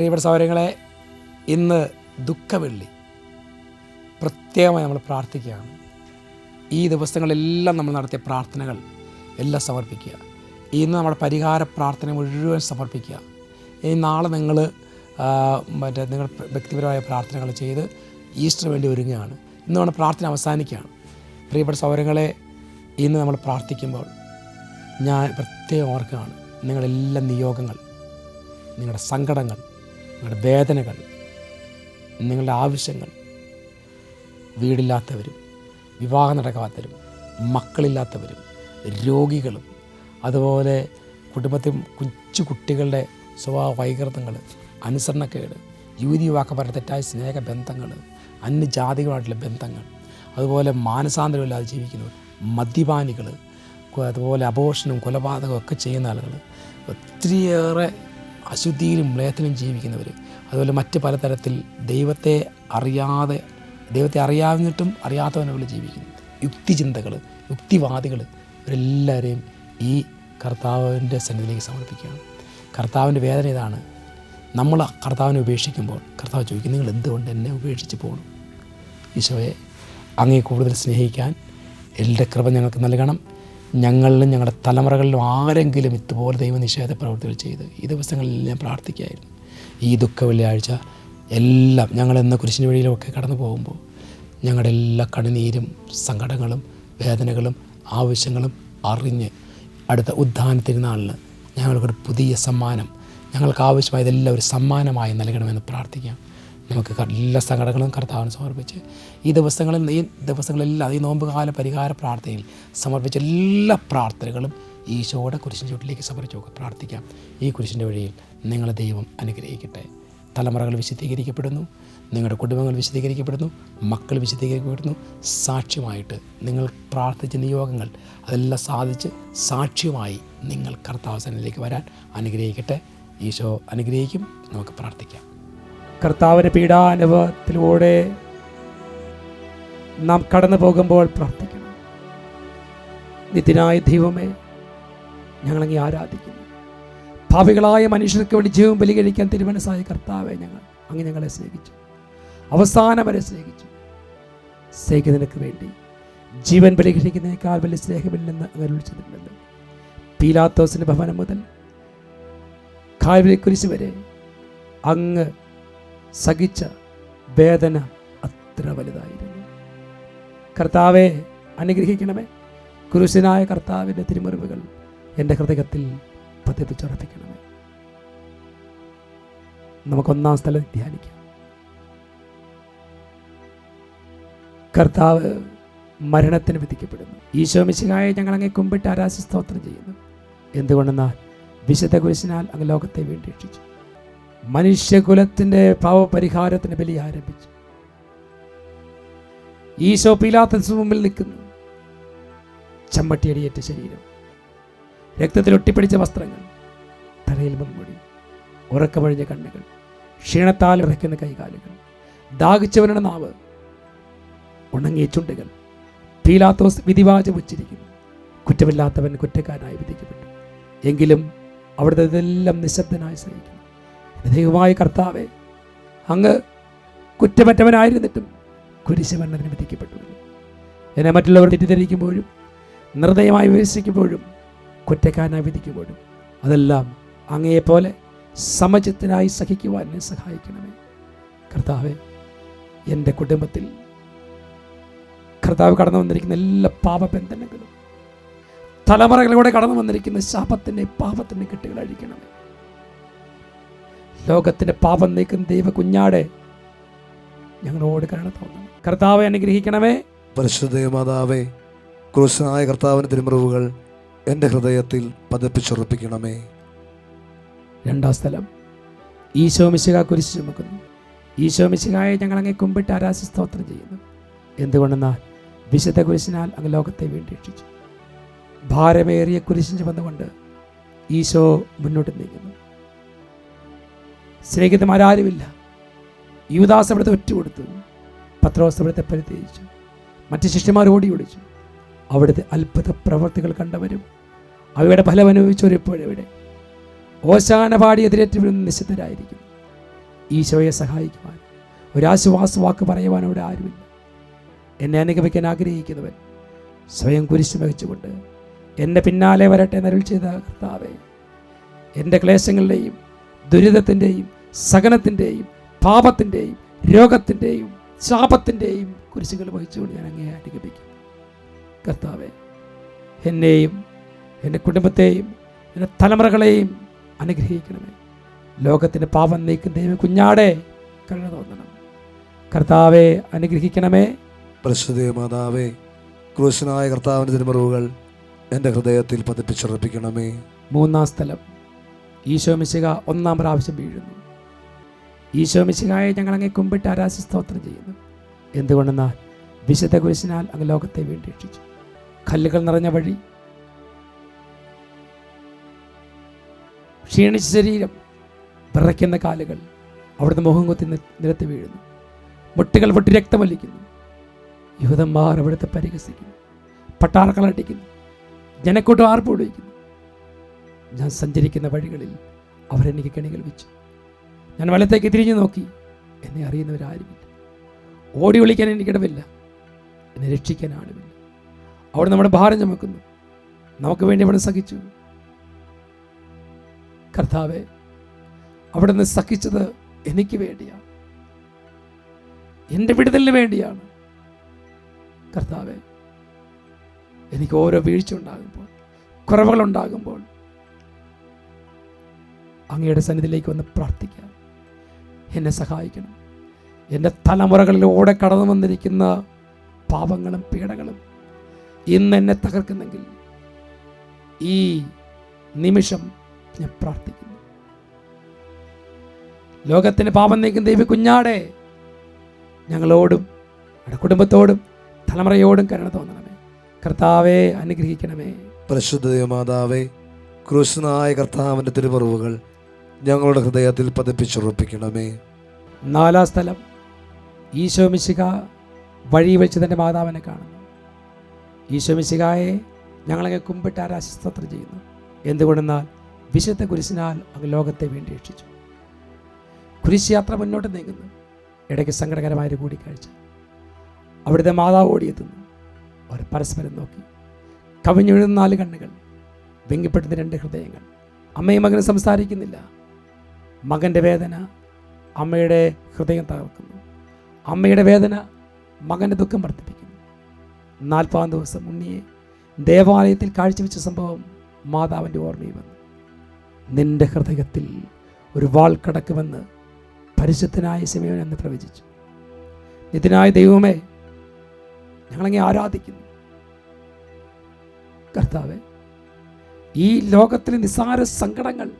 പ്രിയപ്പെട്ട സൗരങ്ങളെ ഇന്ന് ദുഃഖവെള്ളി. പ്രത്യേകമായി നമ്മൾ പ്രാർത്ഥിക്കുകയാണ്. ഈ ദിവസങ്ങളെല്ലാം നമ്മൾ നടത്തിയ പ്രാർത്ഥനകൾ എല്ലാം സമർപ്പിക്കുക. ഇന്ന് നമ്മുടെ പരിഹാര പ്രാർത്ഥന മുഴുവൻ സമർപ്പിക്കുക. ഇനി നാളെ നിങ്ങൾ മറ്റേ നിങ്ങൾ വ്യക്തിപരമായ പ്രാർത്ഥനകൾ ചെയ്ത് ഈസ്റ്ററിന് വേണ്ടി ഒരുങ്ങുകയാണ്. ഇന്ന് നമ്മുടെ പ്രാർത്ഥന അവസാനിക്കുകയാണ്. പ്രിയപ്പെട്ട സൗരങ്ങളെ ഇന്ന് നമ്മൾ പ്രാർത്ഥിക്കുമ്പോൾ ഞാൻ പ്രത്യേകം ഓർക്കുകയാണ് നിങ്ങളെല്ലാം നിയോഗങ്ങൾ നിങ്ങളുടെ സങ്കടങ്ങൾ നിങ്ങളുടെ വേദനകൾ നിങ്ങളുടെ ആവശ്യങ്ങൾ വീടില്ലാത്തവരും വിവാഹം നടക്കാത്തവരും മക്കളില്ലാത്തവരും രോഗികളും അതുപോലെ കുടുംബത്തിൽ കൊച്ചു കുട്ടികളുടെ സ്വഭാവ വൈകൃതങ്ങൾ അനുസരണക്കേട് യുവതി യുവാക്കന്മാരുടെ തെറ്റായ സ്നേഹബന്ധങ്ങൾ അന്യജാതികളുമായിട്ടുള്ള ബന്ധങ്ങൾ അതുപോലെ മാനസാന്തരമില്ലാതെ ജീവിക്കുന്നവർ മദ്യപാനികൾ അതുപോലെ അബോഷനും കൊലപാതകവും ഒക്കെ ചെയ്യുന്ന ആളുകൾ ഒത്തിരിയേറെ അശുദ്ധിയിലും മ്ലേയത്തിലും ജീവിക്കുന്നവർ. അതുപോലെ മറ്റ് പലതരത്തിൽ ദൈവത്തെ അറിയാതെ ദൈവത്തെ അറിയാവുന്നിട്ടും അറിയാത്തവനെ പോലെ ജീവിക്കുന്നു. യുക്തിചിന്തകൾ യുക്തിവാദികൾ ഇവരെല്ലാവരെയും ഈ കർത്താവിന്റെ സന്നിധിയിലേക്ക് സമർപ്പിക്കുകയാണ്. കർത്താവിന്റെ വേദന ഇതാണ്. നമ്മൾ കർത്താവിനെ ഉപേക്ഷിക്കുമ്പോൾ കർത്താവ് ചോദിക്കും നിങ്ങൾ എന്തുകൊണ്ട് എന്നെ ഉപേക്ഷിച്ച് പോകണം ഈശോയെ അങ്ങേ കൂടുതൽ സ്നേഹിക്കാൻ എന്റെ കൃപ ഞങ്ങൾക്ക് നൽകണം. ഞങ്ങളിലും ഞങ്ങളുടെ തലമുറകളിലും ആരെങ്കിലും ഇതുപോലെ ദൈവനിഷേധ പ്രവൃത്തികൾ ചെയ്ത് ഈ ദിവസങ്ങളിൽ ഞാൻ പ്രാർത്ഥിക്കുകയായിരുന്നു. ഈ ദുഃഖ വെള്ളിയാഴ്ച എല്ലാം ഞങ്ങൾ എന്ന കുരിശിന് വഴിയിലൊക്കെ കടന്നു പോകുമ്പോൾ ഞങ്ങളുടെ എല്ലാ കണ്ണുനീരും സങ്കടങ്ങളും വേദനകളും ആവശ്യങ്ങളും അറിഞ്ഞ് അടുത്ത ഉദ്ധാന തിരുനാളിന് ഞങ്ങൾക്കൊരു പുതിയ സമ്മാനം ഞങ്ങൾക്ക് ആവശ്യമായതെല്ലാം ഒരു സമ്മാനമായി നൽകണമെന്ന് പ്രാർത്ഥിക്കാം. നമുക്ക് എല്ലാ സങ്കടങ്ങളും കർത്താവിന് സമർപ്പിച്ച് ഈ ദിവസങ്ങളിൽ ഈ ദിവസങ്ങളെല്ലാം ഈ നോമ്പുകാല പരിഹാര പ്രാർത്ഥനയിൽ സമർപ്പിച്ച എല്ലാ പ്രാർത്ഥനകളും ഈശോയുടെ കുരിശിന്റെ ചുട്ടിലേക്ക് സമർപ്പിച്ച് പ്രാർത്ഥിക്കാം. ഈ കുരിശിന്റെ വഴിയിൽ നിങ്ങളെ ദൈവം അനുഗ്രഹിക്കട്ടെ. തലമുറകൾ വിശദീകരിക്കപ്പെടുന്നു നിങ്ങളുടെ കുടുംബങ്ങൾ വിശദീകരിക്കപ്പെടുന്നു മക്കൾ വിശദീകരിക്കപ്പെടുന്നു. സാക്ഷ്യമായിട്ട് നിങ്ങൾ പ്രാർത്ഥിച്ച നിയോഗങ്ങൾ അതെല്ലാം സാധിച്ച് സാക്ഷ്യമായി നിങ്ങൾ കർത്താവസനിലേക്ക് വരാൻ അനുഗ്രഹിക്കട്ടെ. ഈശോ അനുഗ്രഹിക്കും. നമുക്ക് പ്രാർത്ഥിക്കാം. കർത്താവിന്റെ പീഡാനുഭവത്തിലൂടെ നാം കടന്നു പോകുമ്പോൾ പ്രാർത്ഥിക്കണം. നിത്യനായ ദൈവമേ ഞങ്ങളങ്ങി ആരാധിക്കുന്നു. ഭാവികളായ മനുഷ്യർക്ക് വേണ്ടി ജീവൻ ബലി കഴിക്കാൻ തിരുമനസ്സായ കർത്താവെ ഞങ്ങൾ അങ്ങ് ഞങ്ങളെ സ്നേഹിച്ചു. അവസാനം വരെ സ്നേഹിച്ചു. സ്നേഹിക്കുന്നതിനക്ക് വേണ്ടി. ജീവൻ ബലി കഴിക്കുന്നതിനേക്കാൾ വലിയ സ്നേഹമില്ലെന്ന് അങ്ങനെ വിളിച്ചിട്ടുണ്ടല്ലോ പീലാത്തോസിന്റെ ഭവനം മുതൽ കാൽവരി കുരിശ് വരെ അങ്ങ് സഹിച്ച വേദന അത്ര വലുതായിരുന്നു. കർത്താവെ അനുഗ്രഹിക്കണമേ. കുരിശനായ കർത്താവിന്റെ തിരുമറിവുകൾ എന്റെ ഹൃദയത്തിൽ പതിപ്പിച്ചുറപ്പിക്കണമേ. നമുക്കൊന്നാം സ്ഥലം ധ്യാനിക്കാം. കർത്താവ് മരണത്തിന് വിധിക്കപ്പെടുന്നു. ഈശോ മിശിഹായെ ഞങ്ങൾ അങ്ങേ കുമ്പിട്ട് ആരാശി സ്തോത്രം ചെയ്യുന്നു. എന്തുകൊണ്ടെന്നാൽ വിശുദ്ധ കുരിശിനാൽ അങ്ങ് ലോകത്തെ വീണ്ടെഷിച്ചു മനുഷ്യകുലത്തിന്റെ പാവപരിഹാരത്തിന് ബലി ആരംഭിച്ചു. ഈശോ പീലാത്തസ് മുമ്പിൽ നിൽക്കുന്നു. ചമ്മട്ടിയടിയേറ്റ ശരീരം രക്തത്തിൽ ഒട്ടിപ്പിടിച്ച വസ്ത്രങ്ങൾ തലയിൽ മുൻമുടി ഉറക്കമഴിഞ്ഞ കണ്ണുകൾ ക്ഷീണത്താൽ ഇറക്കുന്ന കൈകാലുകൾ ദാഹിച്ചവരുടെ നാവ് ഉണങ്ങിയ ചുണ്ടുകൾ. പീലാത്തോസ് വിധിവാചം ഉച്ചരിക്കുന്നു. കുറ്റമില്ലാത്തവൻ കുറ്റക്കാരനായി വിധിക്കപ്പെട്ടു. എങ്കിലും അവിടുത്തെ ഇതെല്ലാം നിശബ്ദനായി സഹിക്കുന്നു ദൈവമായ കർത്താവെ അങ്ങ് കുറ്റമറ്റവനായിരുന്നിട്ടും കുരിശുമരണത്തിന് വിധിക്കപ്പെട്ടു എന്നെ മറ്റുള്ളവർ തെറ്റിദ്ധരിക്കുമ്പോഴും നിർദ്ദയമായി വിമർശിക്കുമ്പോഴും കുറ്റക്കാരനായി വിധിക്കുമ്പോഴും അതെല്ലാം അങ്ങയെപ്പോലെ സമചിത്തനായി സഹിക്കുവാൻ എന്നെ സഹായിക്കണമേ. കർത്താവെ എന്റെ കുടുംബത്തിൽ കർത്താവ് കടന്നു വന്നിരിക്കുന്ന എല്ലാ പാപബന്ധനങ്ങളും തലമുറകളിലൂടെ കടന്നു വന്നിരിക്കുന്ന ശാപത്തിന്റെ പാപത്തിന്റെ കെട്ടുകൾ അഴിക്കണമേ ലോകത്തിന്റെ പാപം നീക്കുന്ന ദൈവ കുഞ്ഞാടെ ഞങ്ങളോട് കരുണ തോന്നണം. കർത്താവെ അനുഗ്രഹിക്കണമേ. പരിശുദ്ധ മാതാവേ ക്രൂശനായ കർത്താവിന്റെ തിരുമുറിവുകൾ എന്റെ ഹൃദയത്തിൽ പതിപ്പിച്ചുറപ്പിക്കണമേ. രണ്ടാം സ്ഥലം. ഈശോമിശിക കുരിശ് ചുമക്കുന്നു. ഈശോമിശികായെ ഞങ്ങൾ അങ്ങേ കുമ്പിട്ട് ആരാശി സ്തോത്രം ചെയ്യുന്നു. എന്തുകൊണ്ടെന്നാൽ വിശുദ്ധ കുരിശിനാൽ അങ്ങ് ലോകത്തെ വേണ്ടി രക്ഷിച്ചു ഭാരമേറിയ കുരിശിന് വന്നുകൊണ്ട് ഈശോ മുന്നോട്ട് നീങ്ങുന്നു. സ്നേഹിതന്മാരാരുമില്ല. യുവദാസ് അവിടുത്തെ ഒറ്റുകൊടുത്തു. പത്രോസ് അവിടുത്തെ പരിത്യജിച്ചു. മറ്റ് ശിഷ്യന്മാർ ഓടി ഓടിച്ചു അവിടുത്തെ അത്ഭുത പ്രവർത്തികൾ കണ്ടവരും അവയുടെ ഫലം അനുഭവിച്ചവരിപ്പോഴവിടെ ഓശാന പാടി എതിരേറ്റവരും നിശ്ചിതരായിരിക്കും ഈശോയെ സഹായിക്കുവാൻ ഒരാശ്വാസ വാക്ക് പറയുവാൻ അവിടെ ആരുമില്ല. എന്നെ അനുഗമിക്കാൻ ആഗ്രഹിക്കുന്നവൻ സ്വയം കുരിശ് വഹിച്ചുകൊണ്ട് എന്റെ പിന്നാലെ വരട്ടെ നരുൾ ചെയ്ത കർത്താവേ എന്റെ ക്ലേശങ്ങളുടെയും ദുരിതത്തിന്റെയും സഹനത്തിന്റെയും പാപത്തിന്റെയും രോഗത്തിന്റെയും ശാപത്തിന്റെയും കുരിശുകൾ വഹിച്ചുകൊണ്ട് ഞാൻ അങ്ങേ അനുഗമിക്കും കർത്താവെ എന്നെയും എന്റെ കുടുംബത്തെയും എന്റെ തലമുറകളെയും അനുഗ്രഹിക്കണമേ. ലോകത്തിന്റെ പാപം നീക്കും ദൈവം കുഞ്ഞാടെ കരുണ തോന്നണം. കർത്താവെ അനുഗ്രഹിക്കണമേ. പരിശുദ്ധ മാതാവേ ക്രൂശനായ കർത്താവിന്റെ തിരുമറിവുകൾ എന്റെ ഹൃദയത്തിൽ പതിപ്പിച്ചുറപ്പിക്കണമേ. മൂന്നാം സ്ഥലം. ഈശോ മിശിക ഒന്നാം പ്രാവശ്യം വീഴുന്നു. ഈശോ മിശികായെ ഞങ്ങൾ അങ്ങേ കുമ്പിട്ട് ആരാശി സ്തോത്രം ചെയ്യുന്നു. എന്തുകൊണ്ടെന്നാൽ വിശുദ്ധ കുരിശിനാൽ അങ്ങ് ലോകത്തെ വീണ്ടെക്ഷിച്ചു കല്ലുകൾ നിറഞ്ഞ വഴി ക്ഷീണിച്ച ശരീരം വിറയ്ക്കുന്ന കാലുകൾ അവിടുന്ന് മുഖം കുത്തി നിരത്തി വീഴുന്നു. മുട്ടുകൾ പൊട്ടി രക്തമൊലിക്കുന്നു. യുവതന്മാർ അവിടുത്തെ പരിഹസിക്കുന്നു. പട്ടാറക്കളടിക്കുന്നു ജനക്കൂട്ടം ആർപ്പ് ഞാൻ സഞ്ചരിക്കുന്ന വഴികളിൽ അവരെനിക്ക് കെണികൾ വെച്ചു. ഞാൻ വലത്തേക്ക് തിരിഞ്ഞു നോക്കി. എന്നെ അറിയുന്നവരാരുമില്ല. ഓടി വിളിക്കാൻ എനിക്കിടമില്ല എന്നെ രക്ഷിക്കാൻ ആളുമില്ല അവിടെ നമ്മുടെ ഭാരം ചുമക്കുന്നു. നമുക്ക് വേണ്ടി അവിടെ സഹിച്ചു. കർത്താവെ അവിടെ നിന്ന് സഹിച്ചത് എനിക്ക് വേണ്ടിയാണ്. എന്റെ വിടുതലിന് വേണ്ടിയാണ്. കർത്താവെ എനിക്ക് ഓരോ വീഴ്ച ഉണ്ടാകുമ്പോൾ കുറവുകളുണ്ടാകുമ്പോൾ അങ്ങയുടെ സന്നിധിയിലേക്ക് വന്ന് പ്രാർത്ഥിക്കാം. എന്നെ സഹായിക്കണം. എന്റെ തലമുറകളിലൂടെ കടന്നു വന്നിരിക്കുന്ന പാപങ്ങളും പീഡകളും ഇന്ന് എന്നെ തകർക്കുന്നെങ്കിൽ ഈ നിമിഷം ഞാൻ പ്രാർത്ഥിക്കുന്നു. ലോകത്തിന് പാപം നീക്കുന്ന ദൈവ കുഞ്ഞാടെ ഞങ്ങളോടും ഞങ്ങളുടെ കുടുംബത്തോടും തലമുറയോടും കരുണ തോന്നണമേ. കർത്താവെ അനുഗ്രഹിക്കണമേ. പരിശുദ്ധ മാതാവേ ക്രൂശനായ കർത്താവിന്റെ തിരുമറിവുകൾ ഞങ്ങളുടെ ഹൃദയത്തിൽ പതിപ്പിച്ചുറപ്പിക്കണമേ. നാലാം സ്ഥലം ഈശോ മിശിക വഴി വെച്ച് തന്റെ മാതാവിനെ കാണുന്നു. ഈശോ മിശികായെ ഞങ്ങളങ്ങ് കുമ്പിട്ട് ആരാശസ്തോത്രം ചെയ്യുന്നു. എന്തുകൊണ്ടെന്നാൽ വിശുദ്ധ കുരിശിനാൽ അങ്ങ് ലോകത്തെ വേണ്ടി രക്ഷിച്ചു. കുരിശ് യാത്ര മുന്നോട്ട് നീങ്ങുന്നു. ഇടയ്ക്ക് സങ്കടകരമായൊരു കൂടിക്കാഴ്ച. അവിടുത്തെ മാതാവ് ഓടിയെത്തുന്നു. അവർ പരസ്പരം നോക്കി. കവിഞ്ഞൊഴുന്ന നാല് കണ്ണുകൾ വെങ്കിപ്പെടുന്ന രണ്ട് ഹൃദയങ്ങൾ. അമ്മയും മകനും സംസാരിക്കുന്നില്ല. മകന്റെ വേദന അമ്മയുടെ ഹൃദയം തകർക്കുന്നു. അമ്മയുടെ വേദന മകന്റെ ദുഃഖം വർദ്ധിപ്പിക്കുന്നു. നാൽപ്പതാം ദിവസം ഉണ്ണിയെ ദേവാലയത്തിൽ കാഴ്ചവെച്ച സംഭവം മാതാവിന്റെ ഓർമ്മയിൽ വന്നു. നിന്റെ ഹൃദയത്തിൽ ഒരു വാൾ കടക്കുമെന്ന് പരിശുദ്ധനായ സമയം എന്ന് പ്രവചിച്ചു. നിതിനായ ദൈവമേ ഞങ്ങളങ്ങെ ആരാധിക്കുന്നു. കർത്താവെ ഈ ലോകത്തിലെ നിസ്സാര സങ്കടങ്ങൾ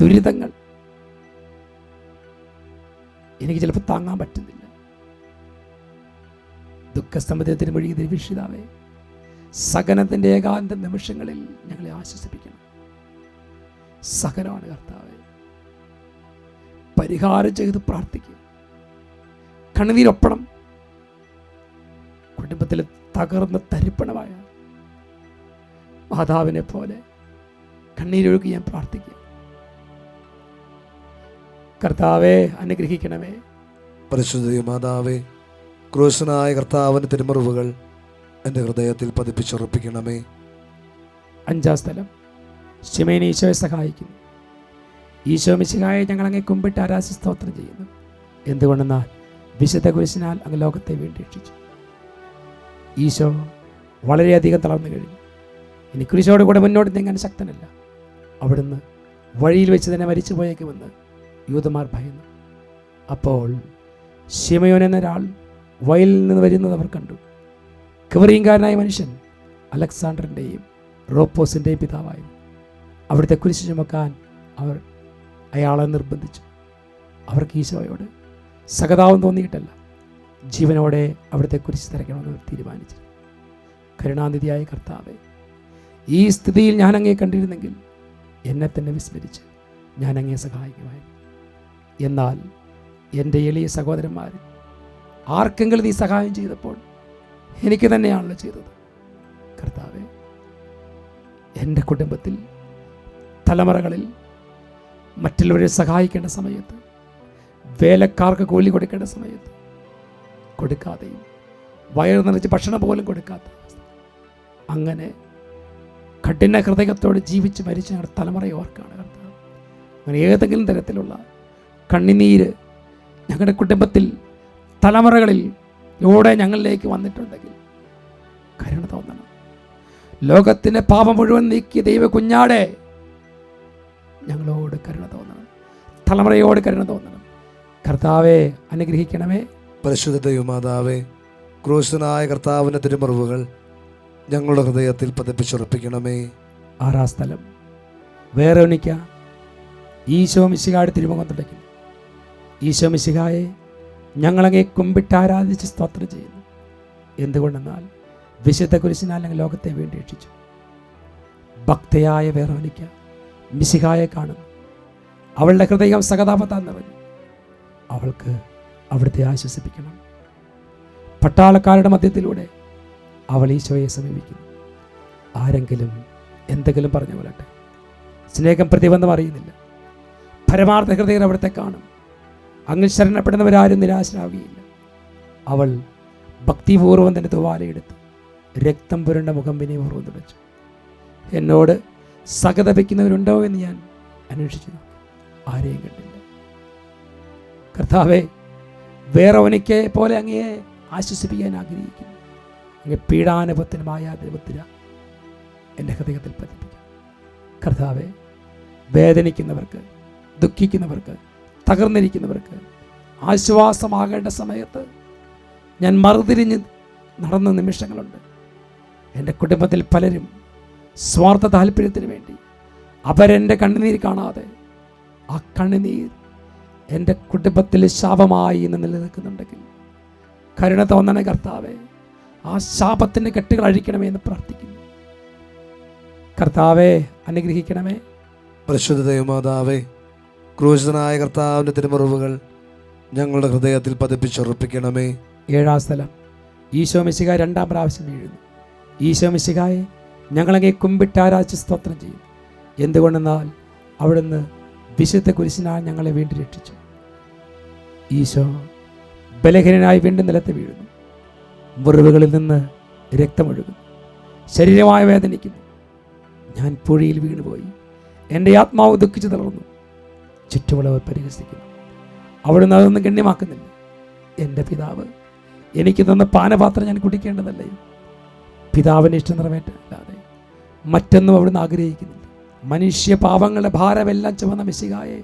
ദുരിതങ്ങൾ. എനിക്ക് ചിലപ്പോൾ താങ്ങാൻ പറ്റുന്നില്ല. ദുഃഖസമുദ്രത്തിന് വഴി ദൈവിഷിതാവേ സകനത്തിന്റെ ഏകാന്ത നിമിഷങ്ങളിൽ ഞങ്ങളെ ആശ്വസിപ്പിക്കണം. സകനമാണ് കർത്താവ്. പരിഹാരം ചെയ്ത് പ്രാർത്ഥിക്കുക. കണ്ണുനീരൊപ്പണം. കുടുംബത്തിലെ തകർന്ന തരിപ്പണമായ മാതാവിനെ പോലെ കണ്ണീരൊഴുകി ഞാൻ പ്രാർത്ഥിക്കുക. കർത്താവെ അനുഗ്രഹിക്കണമേ. പരിശുദ്ധ മാതാവേ ക്രൂശനായ കർത്താവിന്റെ തിരുമറിവുകൾ എന്റെ ഹൃദയത്തിൽ പതിപ്പിച്ചുറപ്പിക്കണമേ. അഞ്ചാം സ്ഥലം. ശിമേൻ ഈശോയെ സഹായിക്കുന്നു. ഈശോ മിശിഹായെ ഞങ്ങൾ അങ്ങേ കുമ്പിട്ട് ആരാശി സ്തോത്രം ചെയ്യുന്നു. എന്തുകൊണ്ടെന്നാൽ വിശുദ്ധ കുരിശിനാൽ അങ്ങ് ലോകത്തെ വീണ്ടും രക്ഷിച്ചു ഈശോ വളരെയധികം തളർന്നു കഴിഞ്ഞു. ഇനി കുരിശോട് കൂടെ മുന്നോട്ട് നീങ്ങാൻ ശക്തനല്ല. അവിടുന്ന് വഴിയിൽ വെച്ച് തന്നെ മരിച്ചു പോയേക്കുമെന്ന് യൂതമാർ ഭയന്നു. അപ്പോൾ ശിമയോൻ എന്നൊരാൾ വയലിൽ നിന്ന് വരുന്നത് അവർ കണ്ടു. കവറിയങ്കാരനായ മനുഷ്യൻ അലക്സാണ്ടറിന്റെയും റോപ്പോസിന്റെയും പിതാവായിരുന്നു അവിടുത്തെ കുരിശ് ചുമക്കാൻ അവർ അയാളെ നിർബന്ധിച്ചു. അവർക്ക് ഈശോയോട് സഹതാവും തോന്നിയിട്ടല്ല ജീവനോടെ അവിടുത്തെ കുരിശ് തിരക്കണമെന്ന് അവർ തീരുമാനിച്ചു. കരുണാനിധിയായ കർത്താവെ ഈ സ്ഥിതിയിൽ ഞാൻ അങ്ങേ കണ്ടിരുന്നെങ്കിൽ എന്നെ തന്നെ വിസ്മരിച്ച് ഞാൻ സഹായിക്കുമായിരുന്നു. എന്നാൽ എന്റെ എളിയ സഹോദരന്മാർ ആർക്കെങ്കിലും നീ സഹായം ചെയ്തപ്പോൾ എനിക്ക് തന്നെയാണല്ലോ ചെയ്തത്. കർത്താവെ എന്റെ കുടുംബത്തിൽ തലമുറകളിൽ മറ്റുള്ളവരെ സഹായിക്കേണ്ട സമയത്ത് വേലക്കാർക്ക് കൂലി കൊടുക്കേണ്ട സമയത്ത് കൊടുക്കാതെയും വയറ് നിറച്ച് ഭക്ഷണം പോലും കൊടുക്കാത്ത അങ്ങനെ കഠിന ഹൃദയത്തോട് ജീവിച്ച് മരിച്ച തലമുറയോർക്കാണ് തലമുറയെ കർത്താവ്. അങ്ങനെ ഏതെങ്കിലും തരത്തിലുള്ള കണ്ണിനീര് ഞങ്ങളുടെ കുടുംബത്തിൽ തലമുറകളിൽ ഇവിടെ ഞങ്ങളിലേക്ക് വന്നിട്ടുണ്ടെങ്കിൽ കരുണ തോന്നണം. ലോകത്തിന്റെ പാപം മുഴുവൻ നീക്കിയ ദൈവ കുഞ്ഞാടെ ഞങ്ങളോട് കരുണ തോന്നണം. തലമുറയോട് കരുണ തോന്നണം. കർത്താവെ അനുഗ്രഹിക്കണമേ. പരിശുദ്ധ ദൈവമാതാവേ ക്രൂശനായ കർത്താവിന്റെ തിരുമറിവുകൾ ഞങ്ങളുടെ ഹൃദയത്തിൽ പതിപ്പിച്ചുറപ്പിക്കണമേ. ആറാ സ്ഥലം. വേറെ ഒന്നിക്ക. ഈശോ മിശികാട് തിരുമുഖം തുടയ്ക്കുന്നു. ഈശോ മിശിഹായെ ഞങ്ങളങ്ങെ കുമ്പിട്ട് ആരാധിച്ച് സ്തോത്രം ചെയ്യുന്നു. എന്തുകൊണ്ടെന്നാൽ വിശുദ്ധ കുരിശിനാൽ ഞങ്ങൾ ലോകത്തെ വേണ്ടി രക്ഷിച്ചു. ഭക്തയായ വേറോനിക്ക മിശിഹായെ കാണുന്നു. അവളുടെ ഹൃദയം സഹതാപത്താൻ നിറഞ്ഞു അവൾക്ക് അവിടുത്തെ ആശ്വസിപ്പിക്കണം. പട്ടാളക്കാരുടെ മധ്യത്തിലൂടെ അവൾ ഈശോയെ സമീപിക്കുന്നു. ആരെങ്കിലും എന്തെങ്കിലും പറഞ്ഞു പോലട്ടെ സ്നേഹം പ്രതിബന്ധം അറിയുന്നില്ല. പരമാർത്ഥ ഹൃദയം അവിടുത്തെ കാണും. അങ്ങ് ശരണപ്പെടുന്നവരാരും നിരാശരാകുകയില്ല അവൾ ഭക്തിപൂർവം തന്നെ തുവാലയെടുത്ത് രക്തം പുരണ്ട മുഖം വിനയപൂർവം തുടച്ചു. എന്നോട് സഹതപിക്കുന്നവരുണ്ടോ എന്ന് ഞാൻ അന്വേഷിച്ചു. ആരെയും കണ്ടില്ല. കർത്താവെ വേറെ ഒനിക്കെ പോലെ അങ്ങയെ ആശ്വസിപ്പിക്കാൻ ആഗ്രഹിക്കുന്നു. അങ്ങ് പീഡാനുഭവത്തിനുമായ ദൈവത്തില എന്റെ ഹൃദയത്തിൽ പതിപ്പിക്കും കർത്താവെ വേദനിക്കുന്നവർക്ക് ദുഃഖിക്കുന്നവർക്ക് തകർന്നിരിക്കുന്നവർക്ക്. ആശ്വാസമാകേണ്ട സമയത്ത് ഞാൻ മറുതിരിഞ്ഞ് നടന്ന നിമിഷങ്ങളുണ്ട്. എന്റെ കുടുംബത്തിൽ പലരും സ്വാർത്ഥ താല്പര്യത്തിന് വേണ്ടി അവരെന്റെ കണ്ണുനീർ കാണാതെ ആ കണ്ണുനീർ എന്റെ കുടുംബത്തിൽ ശാപമായി ഇന്ന് നിലനിൽക്കുന്നുണ്ടെങ്കിൽ കരുണ തോന്നണ കർത്താവെ ആ ശാപത്തിന്റെ കെട്ടുകൾ അഴിക്കണമേ എന്ന് പ്രാർത്ഥിക്കുന്നു. കർത്താവെ അനുഗ്രഹിക്കണമേ. പരിശുദ്ധ ദൈവമാതാവേ ക്രൂശനായ കർത്താവിന്റെ തിരുമറിവുകൾ ഞങ്ങളുടെ ഹൃദയത്തിൽ പതിപ്പിച്ചുറപ്പിക്കണമേ. ഏഴാം സ്ഥലം. ഈശോ മിശിക രണ്ടാം പ്രാവശ്യം എഴുതുന്നു ഈശോ മിശികായെ ഞങ്ങളങ്ങെ കുമ്പിട്ടാരാച്ച് സ്തോത്രം ചെയ്യും. എന്തുകൊണ്ടെന്നാൽ അവിടുന്ന് വിശുദ്ധ കുരിശിനാൽ ഞങ്ങളെ വീണ്ടും രക്ഷിച്ചു. ഈശോ ബലഹീനനായി വീണ്ടും നിലത്ത് വീഴുന്നു. മുറിവുകളിൽ നിന്ന് രക്തമൊഴുകുന്നു. ശരീരമായ വേദനിക്കുന്നു. ഞാൻ പുഴയിൽ വീണുപോയി. എന്റെ ആത്മാവ് ദുഃഖിച്ചു തളർന്നു. ചുറ്റുമുള്ളവർ പരിഹസിക്കുന്നു. അവിടുന്ന് അതൊന്നും ഗണ്യമാക്കുന്നില്ല. എന്റെ പിതാവ് എനിക്ക് തന്ന പാനപാത്രം ഞാൻ കുടിക്കേണ്ടതല്ലേ? പിതാവിന്റെ ഇഷ്ടം നിറവേറ്റല്ലാതെ മറ്റൊന്നും അവിടുന്ന് ആഗ്രഹിക്കുന്നില്ല. മനുഷ്യ പാപങ്ങളുടെ ഭാരമെല്ലാം ചുമന്ന മെസ്സികായെ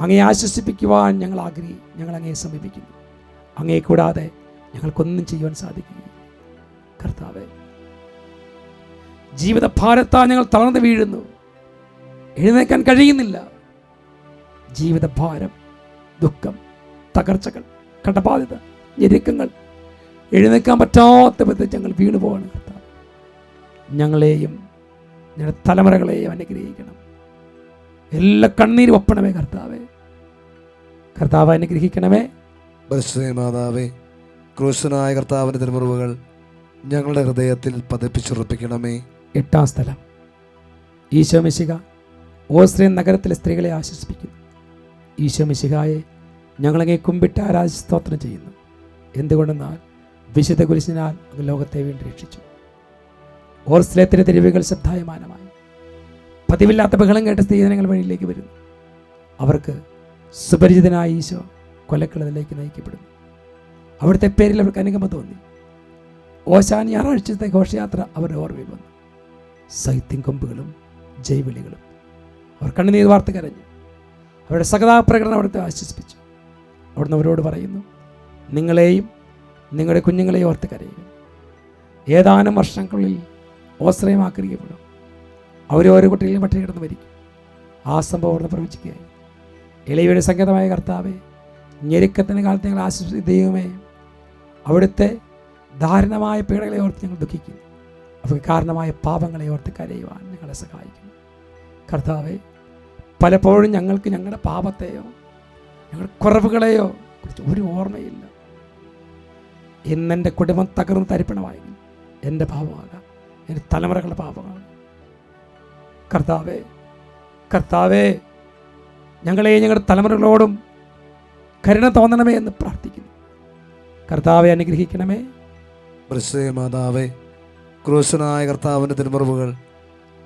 അങ്ങയെ ആശ്വസിപ്പിക്കുവാൻ ഞങ്ങൾ ആഗ്രഹി ഞങ്ങൾ അങ്ങയെ സമീപിക്കുന്നു. അങ്ങയെ കൂടാതെ ഞങ്ങൾക്കൊന്നും ചെയ്യുവാൻ സാധിക്കുകയില്ല. കർത്താവെ ജീവിത ഭാരത്താ ഞങ്ങൾ തളർന്നു വീഴുന്നു. എഴുന്നേക്കാൻ കഴിയുന്നില്ല. ജീവിത ഭാരം ദുഃഖം തകർച്ചകൾ കടബാധ്യത ഞെരുക്കങ്ങൾ എഴുന്നേക്കാൻ പറ്റാത്ത വിധത്തിൽ ഞങ്ങൾ വീണു പോവാണ് കർത്താവ്. ഞങ്ങളെയും ഞങ്ങളുടെ തലമുറകളെയും അനുഗ്രഹിക്കണം. എല്ലാ കണ്ണീരും ഒപ്പണമേ കർത്താവേ. കർത്താവ് അനുഗ്രഹിക്കണമേ. മാതാവേ ക്രൂശനായ കർത്താവിന്റെ തിരുമുറിവുകൾ ഞങ്ങളുടെ ഹൃദയത്തിൽ പതിപ്പിച്ചുറപ്പിക്കണമേ. എട്ടാം സ്ഥലം. ഈശോ മിശിക ഓസ്ട്രിയൻ നഗരത്തിലെ സ്ത്രീകളെ ആശ്വസിപ്പിക്കുന്നു. ഈശോ മിശിഹായെ ഞങ്ങളങ്ങെ കുമ്പിട്ട് ആരാധി സ്തോത്രം ചെയ്യുന്നു. എന്തുകൊണ്ടെന്നാൽ വിശുദ്ധ കുരിശിനാൽ ലോകത്തെ വീണ്ടും രക്ഷിച്ചു. ഓർസ്ലേത്തിന്റെ തെരുവുകൾ ശബ്ദായമാനമായി. പതിവില്ലാത്ത ബഹളം കേട്ട സ്ത്രീജനങ്ങൾ വഴിയിലേക്ക് വരുന്നു. അവർക്ക് സുപരിചിതനായ ഈശോ കൊലക്കളത്തിലേക്ക് നയിക്കപ്പെടുന്നു. അവിടുത്തെ പേരിൽ അവർക്ക് അനുഗമ തോന്നി. ഓശാൻ ഞായറാഴ്ചത്തെ ഘോഷയാത്ര അവരുടെ ഓർമ്മയിൽ വന്നു. സൈത്യം കൊമ്പുകളും ജൈവിളികളും. അവർ കണ്ണുനീർ വാർത്ത കരഞ്ഞു. അവരുടെ സകതാപ്രകടനം അവിടുത്തെ ആശ്വസിപ്പിച്ചു. അവിടുന്ന് അവരോട് പറയുന്നു നിങ്ങളെയും നിങ്ങളുടെ കുഞ്ഞുങ്ങളെയും ഓർത്ത് കരയുക. ഏതാനും വർഷങ്ങളിൽ ഓസ്രയം ആക്രമിക്കപ്പെടും അവരോരോ കുട്ടികളിലും പട്ടിണി കിടന്ന് മരിക്കും. ആ സംഭവം അവിടുന്ന് പ്രവചിക്കുകയായി. ഇളയുടെ സംഗതമായ കർത്താവെ ഞെരുക്കത്തിന് കാലത്ത് ഞങ്ങൾ ആശ്വസി ദൈവമേ അവിടുത്തെ ദാരുണമായ പീഡകളെ ഓർത്ത് ഞങ്ങൾ ദുഃഖിക്കുന്നു. അവർക്ക് കാരണമായ പാപങ്ങളെ ഓർത്ത് കരയുവാൻ ഞങ്ങളെ സഹായിക്കുന്നു. കർത്താവെ പലപ്പോഴും ഞങ്ങൾക്ക് ഞങ്ങളുടെ പാപത്തെയോ ഞങ്ങളുടെ കുറവുകളെയോ കുറിച്ച് ഒരു ഓർമ്മയില്ല. ഇന്നെന്റെ കുടുംബം തകർന്ന് തരിപ്പണമായി എന്റെ പാപമാകാം എന്റെ തലമുറകളുടെ പാപമാണ് കർത്താവേ കർത്താവേ ഞങ്ങളെ ഞങ്ങളുടെ തലമുറകളോടും കരുണ തോന്നണമേ എന്ന് പ്രാർത്ഥിക്കുന്നു. കർത്താവെ അനുഗ്രഹിക്കണമേ. മാതാവേ ക്രൂശനായ കർത്താവിന്റെ തിരുമറിവുകൾ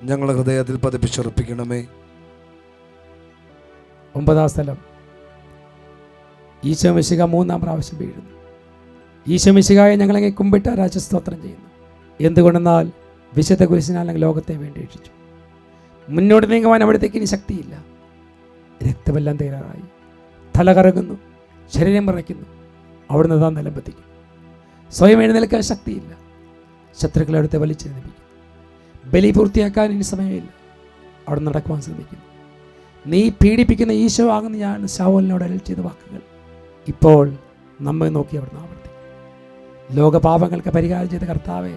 ഞങ്ങളുടെ ഹൃദയത്തിൽ പതിപ്പിച്ചുറപ്പിക്കണമേ. ഒമ്പതാം സ്ഥലം. ഈശോമിശിക മൂന്നാം പ്രാവശ്യം വീഴുന്നു. ഈശോമിശികായെ ഞങ്ങളെങ്ങനെ കുമ്പിട്ട രാജസ്തോത്രം ചെയ്യുന്നു? എന്തുകൊണ്ടെന്നാൽ വിശുദ്ധ കുരിശിനാൽ ഞങ്ങൾ ലോകത്തെ വേണ്ടി രക്ഷിച്ചു. മുന്നോട്ട് നീങ്ങുവാൻ അവിടത്തേക്ക് ഇനി ശക്തിയില്ല. രക്തമെല്ലാം തയ്യാറായി തല കറങ്ങുന്നു. ശരീരം പറയ്ക്കുന്നു അവിടുന്ന് താൻ നിലമ്പത്തിക്കും സ്വയം എഴുന്നേൽക്കാൻ ശക്തിയില്ല. ശത്രുക്കളെ അടുത്ത് വലിച്ചെഴുതിപ്പിക്കും ബലി പൂർത്തിയാക്കാൻ ഇനി സമയമില്ല. അവിടെ നടക്കുവാൻ ശ്രമിക്കുന്നു നീ പീഡിപ്പിക്കുന്ന ഈശോ ആകുന്ന ഞാൻ ശാവലിനോട് അരൽ ചെയ്ത വാക്കുകൾ ഇപ്പോൾ നമ്മെ നോക്കി അവിടുന്ന് ആവർത്തി ലോകപാപങ്ങൾക്ക് പരിഹാരം ചെയ്ത കർത്താവെ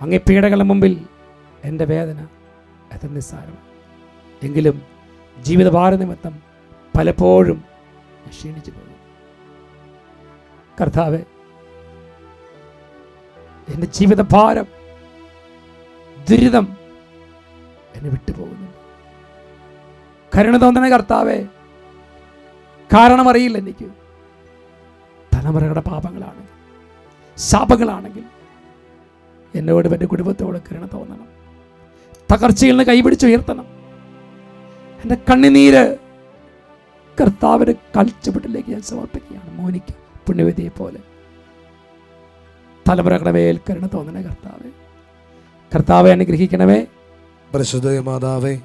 അങ്ങേ പീഡകളുടെ മുമ്പിൽ എന്റെ വേദന എത്ര നിസ്സാരമാണ്. എങ്കിലും ജീവിതഭാര നിമിത്തം പലപ്പോഴും ക്ഷീണിച്ചു പോകും കർത്താവെ എന്റെ ജീവിതഭാരം ദുരിതം എന്നെ വിട്ടുപോകുന്നു. കരുണ തോന്നണ കർത്താവേ കാരണം അറിയില്ല എനിക്ക്. തലമുറകളുടെ പാപങ്ങളാണ് ശാപങ്ങളാണെങ്കിൽ എന്നോട് എന്റെ കുടുംബത്തോട് കരുണ തോന്നണം. തകർച്ചയിൽ നിന്ന് കൈപിടിച്ച് ഉയർത്തണം. എന്റെ കണ്ണിനീര് കർത്താവിന് കൽച്ചുപിട്ടിലേക്ക് ഞാൻ സമർപ്പിക്കുകയാണ്. മോനിക്ക് പുണ്യവതിയെ പോലെ. തലമുറകളുടെ മേൽ കരുണ തോന്നണേ കർത്താവെ. കർത്താവെ അനുഗ്രഹിക്കണമേ. പരിശുദ്ധ മാതാവേ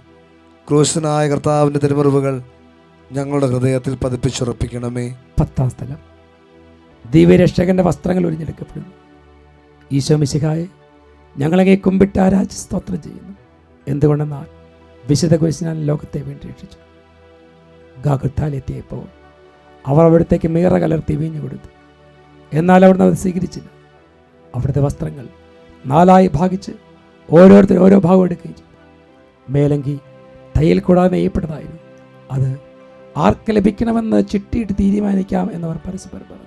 ക്രൂശനായ കർത്താവിന്റെ തിരുമുറിവുകൾ ഞങ്ങളുടെ ഹൃദയത്തിൽ പതിപ്പിച്ചുറപ്പിക്കണമേ. പത്താം സ്ഥലം. ദിവ്യരക്ഷകന്റെ വസ്ത്രങ്ങൾ ഒരിഞ്ഞെടുക്കപ്പെടുന്നു ഈശോ മിശിഹായെ ഞങ്ങളെ കുമ്പിട്ട് ആരാജ് സ്തോത്രം ചെയ്യുന്നു. എന്തുകൊണ്ടെന്നാൽ വിശുദ്ധ കുരിശിനാൽ ലോകത്തെ വേണ്ടി രക്ഷിച്ചു. ഗാഗുത്താലെത്തിയപ്പോൾ അവർ അവിടത്തേക്ക് മീറ കലർത്തി വീഞ്ഞു കൊടുത്തു. എന്നാൽ അവിടുന്ന് അത് സ്വീകരിച്ചില്ല. അവിടുത്തെ വസ്ത്രങ്ങൾ നാലായി ഭാഗിച്ച് ഓരോരുത്തർ ഓരോ ഭാഗം എടുക്കുകയും ചെയ്തു. മേലങ്കി തയ്യൽ കൂടാതെ നെയ്യപ്പെട്ടതായിരുന്നു. അത് ആർക്ക് ലഭിക്കണമെന്ന് ചിട്ടിയിട്ട് തീരുമാനിക്കാം എന്നവർ പരസ്പരം പറഞ്ഞു.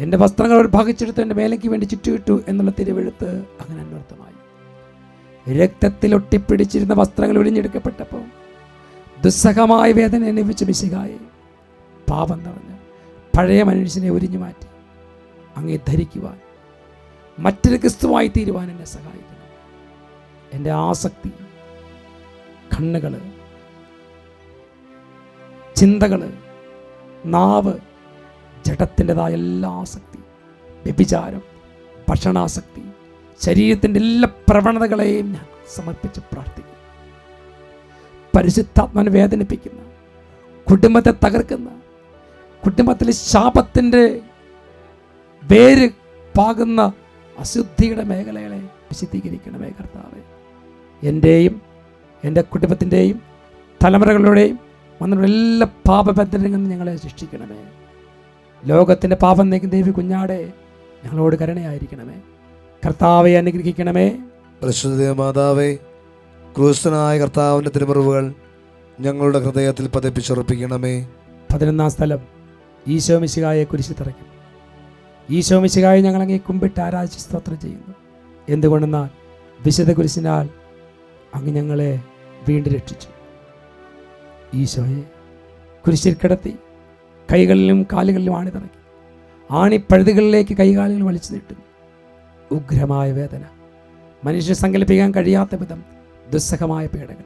എന്റെ വസ്ത്രങ്ങൾ അവർ ഭാഗിച്ചെടുത്ത് എന്റെ മേലങ്കി വേണ്ടി ചുറ്റുവിട്ടു എന്നുള്ള തിരുവെഴുത്ത് അങ്ങനെ അന്വർത്ഥമായി. രക്തത്തിൽ ഒട്ടിപ്പിടിച്ചിരുന്ന വസ്ത്രങ്ങൾ ഒഴിഞ്ഞെടുക്കപ്പെട്ടപ്പോൾ ദുസ്സഹമായ വേദന അനുഭവിച്ച മിശികായി പാപം നിറഞ്ഞ് പഴയ മനുഷ്യനെ ഉരിഞ്ഞു മാറ്റി അങ്ങേ ധരിക്കുവാൻ മറ്റൊരു ക്രിസ്തുവായി തീരുവാൻ എന്നെ സഹായിക്കണം. എന്റെ ആസക്തി കണ്ണുകൾ ചിന്തകൾ നാവ് ജഡത്തിന്റെതായ എല്ലാ ആസക്തി വ്യഭിചാരം ഭക്ഷണാസക്തി ശരീരത്തിന്റെ എല്ലാ പ്രവണതകളെയും ഞാൻ സമർപ്പിച്ച് പ്രാർത്ഥിക്കും പരിശുദ്ധാത്മനെ വേദനിപ്പിക്കുന്ന കുടുംബത്തെ തകർക്കുന്ന കുടുംബത്തിലെ ശാപത്തിന്റെ വേര് പാകുന്ന അശുദ്ധിയുടെ മേഖലകളെ വിശുദ്ധീകരിക്കണമേ കർത്താവെ. എന്റെയും എന്റെ കുടുംബത്തിന്റെയും തലമുറകളുടെയും വന്നുള്ള എല്ലാ പാപബന്ധനങ്ങളും നിന്ന് ഞങ്ങളെ ശിക്ഷിക്കണമേ ലോകത്തിന്റെ പാപം നീക്കും ദേവി കുഞ്ഞാടെ ഞങ്ങളോട് കരുണയായിരിക്കണമേ. കർത്താവെ അനുഗ്രഹിക്കണമേ. പരിശുദ്ധ മാതാവേ ക്രൂസ്തനായ കർത്താവിന്റെ തിരുമുറിവുകൾ ഞങ്ങളുടെ ഹൃദയത്തിൽ പതിപ്പിച്ചുറപ്പിക്കണമേ. പതിനൊന്നാം സ്ഥലം ഈശോ മിശികായെ കുരിശി ഈശോ മിശികായെ ഞങ്ങളങ്ങേ കുമ്പിട്ട് ആരാധിച്ച് സ്തോത്രം ചെയ്യുന്നു. എന്തുകൊണ്ടെന്നാൽ വിശുദ്ധ കുരിശിനാൽ അങ്ങ് ഞങ്ങളെ വീണ്ടും രക്ഷിച്ചു. ഈശോയെ കുരിശിൽ കിടത്തി കൈകളിലും കാലുകളിലും ആണി തറക്കി ആണിപ്പഴുതുകളിലേക്ക് കൈകാലുകൾ വലിച്ചു നീട്ടുന്നു. ഉഗ്രമായ വേദന മനുഷ്യ സങ്കല്പിക്കാൻ കഴിയാത്ത വിധം ദുസ്സഹമായ പീഡകൾ.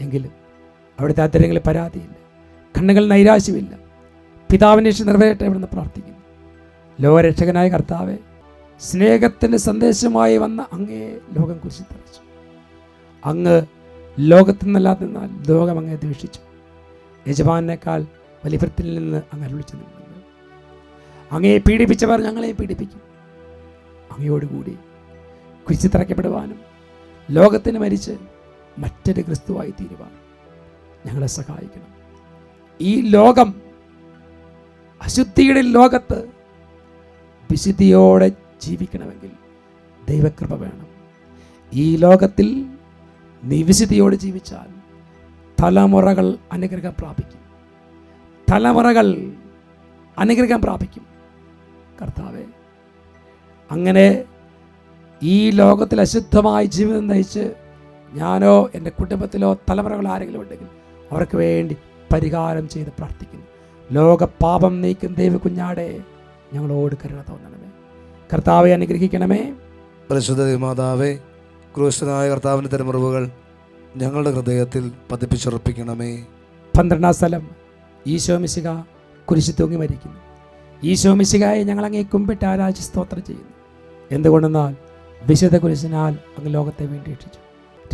എങ്കിലും അവിടുത്തെ അത്തരങ്ങളിൽ പരാതിയില്ല. കണ്ണുകൾ നൈരാശ്യമില്ല. ഇഷ്ടം നിറവേറ്റ ഇവിടുന്ന് പ്രാർത്ഥിക്കുന്നു. ലോകരക്ഷകനായ കർത്താവെ സ്നേഹത്തിന്റെ സന്ദേശമായി വന്ന അങ്ങേ ലോകം കുറിച്ച് തെളിച്ചു അങ്ങ് ലോകത്തിൽ നിന്നല്ലാതെ നിന്നാൽ ലോകം അങ്ങയെ ദ്വേഷിച്ചു. യജമാനേക്കാൾ വലിപ്പത്തിൽ നിന്ന് അങ്ങ് അരുളിച്ചു നിന്നത് അങ്ങയെ പീഡിപ്പിച്ചവർ ഞങ്ങളെ പീഡിപ്പിക്കും. അങ്ങയോടുകൂടി കുരിശി തറയ്ക്കപ്പെടുവാനും ലോകത്തിന് മരിച്ച് മറ്റൊരു ക്രിസ്തുവായി തീരുവാൻ ഞങ്ങളെ സഹായിക്കണം. ഈ ലോകം അശുദ്ധിയുടെ ലോകത്ത് വിശുദ്ധിയോടെ ജീവിക്കണമെങ്കിൽ ദൈവകൃപ വേണം. ഈ ലോകത്തിൽ നീ വിശുദ്ധിയോട് ജീവിച്ചാൽ തലമുറകൾ അനുഗ്രഹം പ്രാപിക്കും. തലമുറകൾ അനുഗ്രഹം പ്രാപിക്കും. കർത്താവെ അങ്ങനെ ഈ ലോകത്തിൽ അശുദ്ധമായി ജീവിതം നയിച്ച് ഞാനോ എന്റെ കുടുംബത്തിലോ തലമുറകൾ ആരെങ്കിലും ഉണ്ടെങ്കിൽ അവർക്ക് വേണ്ടി പരിഹാരം ചെയ്ത് പ്രാർത്ഥിക്കുന്നു. ലോകപാപം നീക്കും ദൈവ കുഞ്ഞാടെ ഞങ്ങളോട് കരുണ തോന്നണമേ. കർത്താവെ അനുഗ്രഹിക്കണമേ. പരിശുദ്ധ മാതാവേ ക്രൂശനായ കർത്താവിന്റെ തിരുമുറിവുകൾ ഞങ്ങളുടെ ഹൃദയത്തിൽ പതിപ്പിച്ചുറപ്പിക്കണമേ. പന്ത്രണ്ടാം സ്ഥലം. ഈശോ മിശിക കുരിശി തൂങ്ങി മരിക്കുന്നു. ഈശോ മിശികായെ ഞങ്ങൾ അങ്ങേ കുമ്പിട്ട് ആരാഴ്ച സ്തോത്രം ചെയ്യുന്നു. എന്തുകൊണ്ടെന്നാൽ വിശുദ്ധ കുരിശിനാൽ അങ്ങ് ലോകത്തെ വേണ്ടി രക്ഷിച്ചു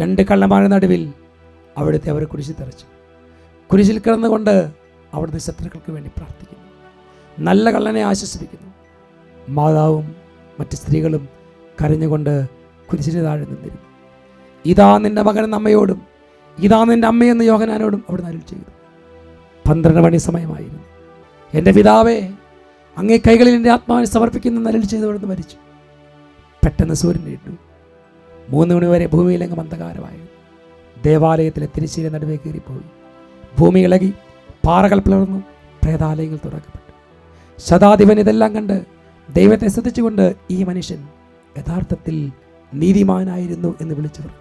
രണ്ട് കള്ളന്മാരുടെ നടുവിൽ അവിടുത്തെ അവർ കുരിശി തെറച്ചു. കുരിശിൽ കിടന്നുകൊണ്ട് അവിടുത്തെ ശത്രുക്കൾക്ക് വേണ്ടി പ്രാർത്ഥിക്കുന്നു. നല്ല കള്ളനെ ആശ്വസിപ്പിക്കുന്നു. മാതാവും മറ്റ് സ്ത്രീകളും കരഞ്ഞുകൊണ്ട് കുരിശിന് താഴെ നിന്നിരുന്നു. ഇതാ നിന്റെ മകൻ അമ്മയോടും ഇതാ നിന്റെ അമ്മയെന്ന് യോഹനാനോടും അവിടെ അരുൾ ചെയ്തു. പന്ത്രണ്ട് മണി സമയമായിരുന്നു. എന്റെ പിതാവേ അങ്ങേ കൈകളിൽ എന്റെ ആത്മാവിനെ സമർപ്പിക്കുന്ന നരൽ ചെയ്ത് അവിടുന്ന് മരിച്ചു. പെട്ടെന്ന് സൂര്യൻ ഇട്ടു. മൂന്ന് മണി വരെ മന്ദകാരമായി അന്ധകാരമായിരുന്നു. ദേവാലയത്തിലെ തിരിശീല നടുവേ കയറിപ്പോയി. ഭൂമി ഇളകി പാറകൾ പിളർന്നു പ്രേതാലയങ്ങൾ തുറക്കപ്പെട്ടു. ശതാധിപൻ ഇതെല്ലാം കണ്ട് ദൈവത്തെ ശ്രദ്ധിച്ചുകൊണ്ട് ഈ മനുഷ്യൻ യഥാർത്ഥത്തിൽ നീതിമാനായിരുന്നു എന്ന് വിളിച്ചു പറഞ്ഞു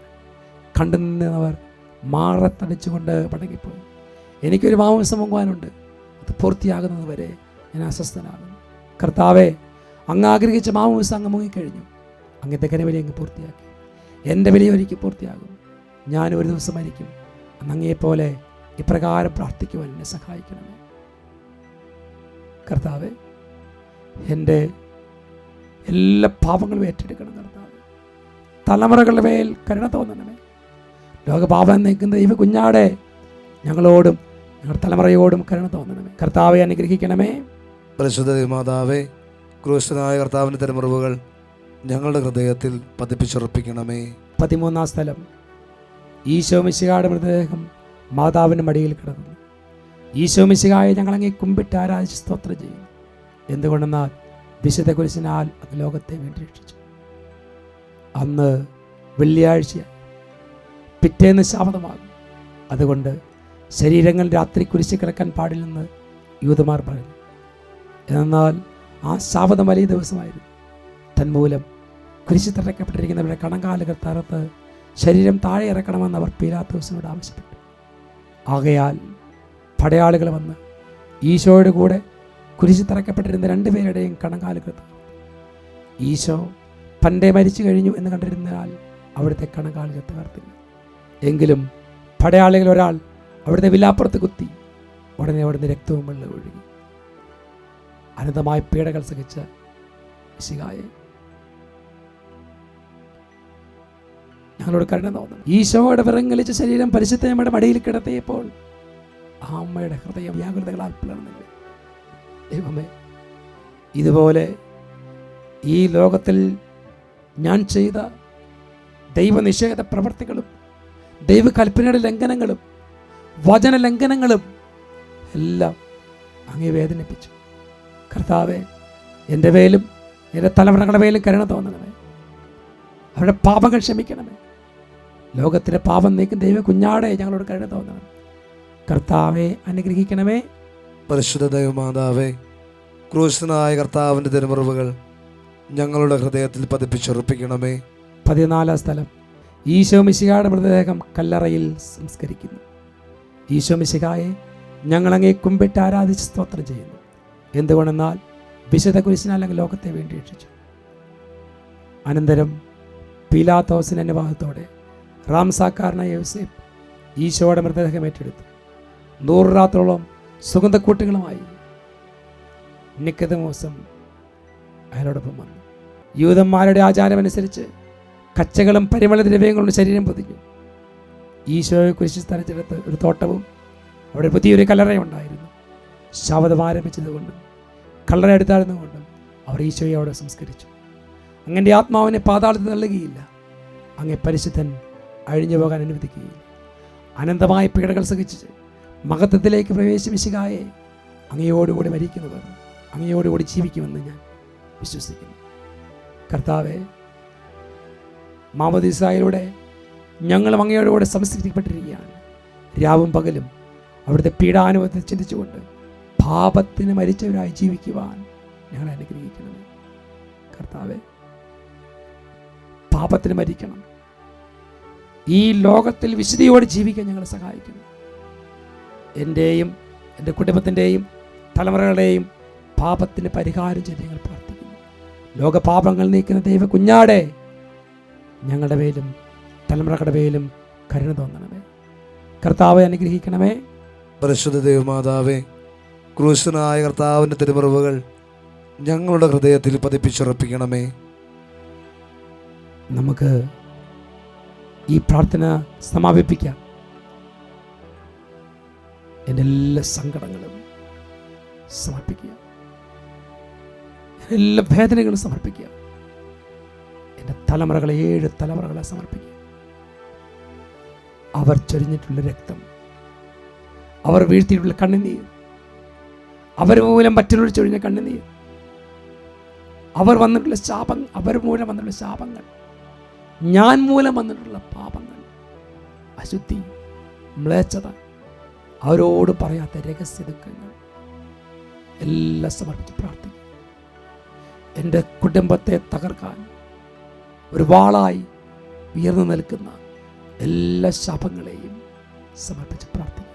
കണ്ടു നിന്നവർ മാറത്തടിച്ചുകൊണ്ട് മടങ്ങിപ്പോയി എനിക്കൊരു മാംസം പൊങ്ങുവാനുണ്ട് അത് പൂർത്തിയാകുന്നത് വരെ ഞാൻ അസ്വസ്ഥനാകും കർത്താവെ അങ്ങ് ആഗ്രഹിച്ച മാംസം അങ്ങ് മുങ്ങിക്കഴിഞ്ഞു. അങ്ങനത്തെ കരവലി അങ്ങ് പൂർത്തിയാക്കി. എന്റെ വലിയ ഒരിക്കൽ പൂർത്തിയാകും. ഞാൻ ഒരു ദിവസം മരിക്കും. അങ്ങയെപ്പോലെ ഇപ്രകാരം പ്രാർത്ഥിക്കുവാൻ എന്നെ സഹായിക്കണമേ. കർത്താവെ എന്റെ എല്ലാ പാപങ്ങളും ഏറ്റെടുക്കണം കർത്താവ്. തലമുറകളുടെ മേൽ കരുണ തോന്നണമേ. ലോകപാപം നീക്കുന്ന ദൈവ കുഞ്ഞാടെ ഞങ്ങളോടും ഞങ്ങളുടെ തലമുറയോടും കരുണ തോന്നണമേ. കർത്താവെ അനുഗ്രഹിക്കണമേ. പരിശുദ്ധ മാതാവേ ക്രൂശനായ കർത്താവിന്റെ തിരുമുറിവുകൾ ഞങ്ങളുടെ ഹൃദയത്തിൽ പതിപ്പിച്ചുറപ്പിക്കണമേ. പതിമൂന്നാം സ്ഥലം ഈശോ മിശികാട് മൃതദേഹം മാതാവിന്റെ മടിയിൽ കിടന്നു ഈശോ ഞങ്ങളങ്ങി ഞങ്ങളങ്ങേ കുമ്പിട്ട് ആരാധിച്ച് സ്തോത്രം ചെയ്യുന്നു എന്തുകൊണ്ടെന്നാൽ വിശുദ്ധ കുരിശിനാൽ അത് ലോകത്തെ വേണ്ടി രക്ഷിച്ചു. അന്ന് വെള്ളിയാഴ്ച പിറ്റേന്ന് ശാപതമാകും. അതുകൊണ്ട് ശരീരങ്ങൾ രാത്രി കുരിശി കിടക്കാൻ പാടില്ലെന്ന് യൂതമാർ പറഞ്ഞു. എന്നാൽ ആ ശാപതം വലിയ ദിവസമായിരുന്നു. തന്മൂലം കുരിശി തിരക്കപ്പെട്ടിരിക്കുന്നവരുടെ കണങ്കാലുകൾ തറത്ത് ശരീരം താഴെ ഇറക്കണമെന്ന് അവർ പീലാത്തോസിനോട് ആവശ്യപ്പെട്ടു. ആകയാൽ പടയാളികൾ വന്ന് ഈശോയുടെ കൂടെ കുരിശി തറക്കപ്പെട്ടിരുന്ന രണ്ടുപേരുടെയും കണങ്കാലുകൾ ഈശോ പണ്ടേ മരിച്ചു കഴിഞ്ഞു എന്ന് കണ്ടിരുന്നാൽ അവിടുത്തെ കണങ്കാലുകൾ തകർത്തില്ല. എങ്കിലും പടയാളികൾ ഒരാൾ അവിടുത്തെ വിലാപ്പുറത്ത് കുത്തി ഉടനെ അവിടുന്ന് രക്തവും വെള്ളം ഒഴുകി. അനന്തമായ പീഡകൾ സഹിച്ച ശികായെ ഞങ്ങളോട് കരുണ തോന്നുന്നു. ഈശോയുടെ വിറങ്ങലിച്ച ശരീരം പരിശുദ്ധമ്മയുടെ മടിയിൽ കിടത്തിയപ്പോൾ ആ അമ്മയുടെ ഹൃദയ വ്യാകുലതകളാൽ പിളർന്നില്ല? ദൈവമേ ഇതുപോലെ ഈ ലോകത്തിൽ ഞാൻ ചെയ്ത ദൈവനിഷേധ പ്രവർത്തികളും ദൈവകൽപ്പനയുടെ ലംഘനങ്ങളും വചന ലംഘനങ്ങളും എല്ലാം അങ്ങേ വേദനിപ്പിച്ചു. കർത്താവെ എന്റെ മേലും എന്റെ തലമുറകളുടെ മേലും കരുണ തോന്നണമേ. അവരുടെ പാപങ്ങൾ ക്ഷമിക്കണമേ. ലോകത്തിലെ പാപം നീക്കും ദൈവ കുഞ്ഞാടെ ഞങ്ങളോട് കരുണ തോന്നണം. കർത്താവെ അനുഗ്രഹിക്കണമേ. പരിശുദ്ധ ദൈവമാതാവേ ക്രൂശനായ കർത്താവിന്റെ തിരുമുറിവുകൾ ഞങ്ങളുടെ ഹൃദയത്തിൽ പതിപ്പിച്ചുറപ്പിക്കണമേ. പതിനാലാം സ്ഥലം. ഈശോ മിശിഹായുടെ മൃതദേഹം കല്ലറയിൽ സംസ്കരിക്കുന്നു. ഈശോ മിശിഹായെ ഞങ്ങളങ്ങേ കുമ്പിട്ട് ആരാധിച്ച് സ്തോത്രം ചെയ്യുന്നു. എന്തുകൊണ്ടെന്നാൽ വിശുദ്ധ കുരിശിനാൽ അങ്ങ് ലോകത്തെ വേണ്ടി രക്ഷിച്ചു. അനന്തരം പീലാത്തോസിന് അനുവാദത്തോടെ റാംസാക്കാരനായ യോസേഫ് ഈശോയുടെ മൃതദേഹം ഏറ്റെടുത്തു. നൂറ് രാത്രോളം സുഗന്ധക്കൂട്ടുകളുമായി നിക്കതമോസം അയാളോടൊപ്പം വന്നു. യൂതന്മാരുടെ ആചാരമനുസരിച്ച് കച്ചകളും പരിമള ദ്രവ്യങ്ങളുടെ ശരീരം പൊതിഞ്ഞു. ഈശോയെ കുരിശി സ്ഥലത്തെടുത്ത് ഒരു തോട്ടവും അവിടെ പുതിയൊരു കല്ലറയും ഉണ്ടായിരുന്നു. ശവതം ആരംഭിച്ചതുകൊണ്ടും കല്ലറ എടുത്തായിരുന്നുകൊണ്ടും അവർ ഈശോയെ അവിടെ സംസ്കരിച്ചു. അങ്ങനെ ആത്മാവിനെ പാതാളത്തിൽ തള്ളുകയില്ല അങ്ങേ പരിശുദ്ധൻ അഴിഞ്ഞു പോകാൻ അനുവദിക്കുകയില്ല. അനന്തമായ പീഡകൾ സഹിച്ച് മഹത്വത്തിലേക്ക് പ്രവേശിപ്പിശുകായെ അങ്ങയോടുകൂടി മരിക്കുന്നവർ അങ്ങയോടുകൂടി ജീവിക്കുമെന്ന് ഞാൻ വിശ്വസിക്കുന്നു. കർത്താവെ മാമദീസായിലൂടെ ഞങ്ങളും അങ്ങയോടുകൂടെ സംസ്കരിക്കപ്പെട്ടിരിക്കുകയാണ് രാവും പകലും അവിടുത്തെ പീഡാനുഭവത്തെ ചിന്തിച്ചുകൊണ്ട് പാപത്തിന് മരിച്ചവരായി ജീവിക്കുവാൻ ഞങ്ങൾ അനുഗ്രഹിക്കണമേ. കർത്താവെ പാപത്തിന് മരിക്കണം. ഈ ലോകത്തിൽ വിശുദ്ധിയോടെ ജീവിക്കാൻ ഞങ്ങളെ സഹായിക്കുന്നു എന്റെയും എന്റെ കുടുംബത്തിന്റെയും തലമുറകളുടെയും പാപത്തിന് പരിഹാരം ചെയ്ത് ഞങ്ങൾ പ്രാർത്ഥിക്കുന്നു. ലോകപാപങ്ങൾ നീക്കുന്ന ദൈവ കുഞ്ഞാടെ ഞങ്ങളുടെ മേലും തലമുറകളുടെ മേലും കരുണ തോന്നണമേ. കർത്താവെ അനുഗ്രഹിക്കണമേ. പരിശുദ്ധ ദൈവമാതാവേ ക്രൂശനായ കർത്താവിന്റെ തിരുമറിവുകൾ ഞങ്ങളുടെ ഹൃദയത്തിൽ പതിപ്പിച്ചുറപ്പിക്കണമേ. നമുക്ക് ഈ പ്രാർത്ഥന സമാപിപ്പിക്കാം. എന്റെ എല്ലാ സങ്കടങ്ങളും സമർപ്പിക്കുക. എല്ലാ വേദനകളും സമർപ്പിക്കുക. എന്റെ തലമുറകളെ ഏഴ് തലമുറകളെ സമർപ്പിക്കുക. അവർ ചൊരിഞ്ഞിട്ടുള്ള രക്തം അവർ വീഴ്ത്തിയിട്ടുള്ള കണ്ണുനീർ അവർ മൂലം മറ്റുള്ളവർ ചൊരിഞ്ഞ കണ്ണുനീർ അവർ വന്നിട്ടുള്ള ശാപം അവർ മൂലം വന്നിട്ടുള്ള ശാപങ്ങൾ ഞാൻ മൂലം വന്നിട്ടുള്ള പാപങ്ങൾ അശുദ്ധി മ്ലേച്ഛത അവരോട് പറയാത്ത രഹസ്യ ദുഃഖങ്ങൾ എല്ലാം സമർപ്പിച്ച് പ്രാർത്ഥിക്കും എന്റെ കുടുംബത്തെ തകർക്കാൻ ഒരു വാളായി ഉയർന്നു നിൽക്കുന്ന എല്ലാ ശാപങ്ങളെയും സമർപ്പിച്ച് പ്രാർത്ഥിക്കും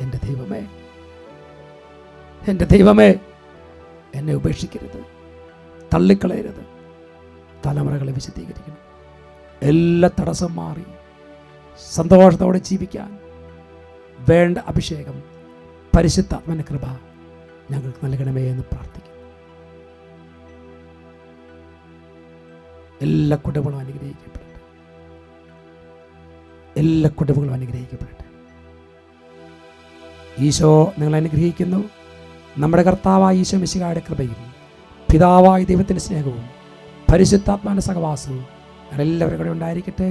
എന്റെ ദൈവമേ എന്റെ ദൈവമേ എന്നെ ഉപേക്ഷിക്കരുത് തള്ളിക്കളയരുത് തലമുറകളെ വിശദീകരിക്കണം എല്ലാ തടസ്സം മാറി സന്തോഷത്തോടെ ജീവിക്കാൻ വേണ്ട അഭിഷേകം പരിശുദ്ധാത്മന കൃപ ഞങ്ങൾക്ക് നൽകണമേ എന്ന് പ്രാർത്ഥിക്കും എല്ലാ കുടുംബങ്ങളും അനുഗ്രഹിക്കപ്പെടട്ടെ. എല്ലാ കുടുംബങ്ങളും അനുഗ്രഹിക്കപ്പെടട്ടെ. ഈശോ നിങ്ങൾ അനുഗ്രഹിക്കുന്നു. നമ്മുടെ കർത്താവായ ഈശോ മിശികായുടെ കൃപയും പിതാവായ ദൈവത്തിന്റെ സ്നേഹവും പരിശുദ്ധാത്മാവിന്റെ സഹവാസവും എല്ലാവരും കൂടെ ഉണ്ടായിരിക്കട്ടെ.